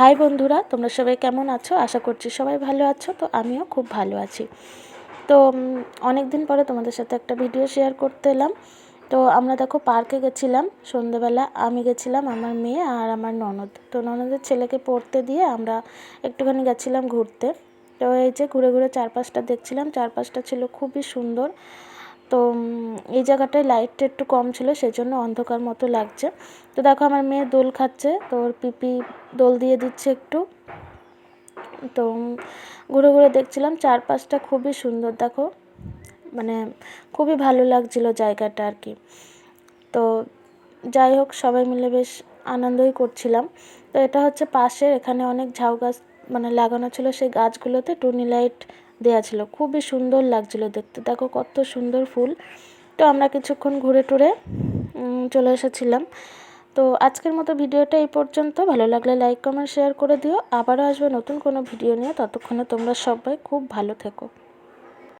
High বন্ধুরা, তোমরা সবাই কেমন আছো? আশা করছি সবাই ভালো আছো, তো আমিও খুব ভালো আছি। তো অনেক দিন পরে তোমাদের সাথে একটা ভিডিও শেয়ার করতে এলাম। তো আমরা দেখো পার্কে গেছিলাম, সন্ধেবেলা আমি গেছিলাম, আমার মেয়ে আর আমার ননদ। তো ননদের ছেলেকে পড়তে দিয়ে আমরা একটুখানি গেছিলাম ঘুরতে। তো এই যে ঘুরে ঘুরে চারপাশটা দেখছিলাম, চারপাশটা ছিল খুবই সুন্দর। তো এই জায়গাটায় লাইটটা একটু কম ছিল, সেজন্য অন্ধকার মতো লাগছে। তো দেখো, আমার মেয়ে দোল খাচ্ছে, তো ওর পিপি দোল দিয়ে দিচ্ছে একটু। তো ঘুরে ঘুরে দেখছিলাম, চারপাশটা খুবই সুন্দর, দেখো। মানে খুবই ভালো লাগছিল জায়গাটা আর কি। তো, যাই হোক, সবাই মিলে বেশ আনন্দই করছিলাম। তো এটা হচ্ছে পাশের, এখানে অনেক ঝাউ গাছ মানে লাগানো ছিল, সেই গাছগুলোতে টুনি লাইট দেওয়া ছিল। খুবই সুন্দর লাগছিল দেখতে। দেখো কত সুন্দর ফুল। তো আমরা কিছুক্ষণ ঘুরে টুরে চলে এসেছিলাম। তো আজকের মতো ভিডিওটা এই পর্যন্ত। ভালো লাগলে লাইক কমেন্ট শেয়ার করে দিও। আবারও আসবে নতুন কোনো ভিডিও নিয়ে। ততক্ষণে তোমরা সবাই খুব ভালো থেকো।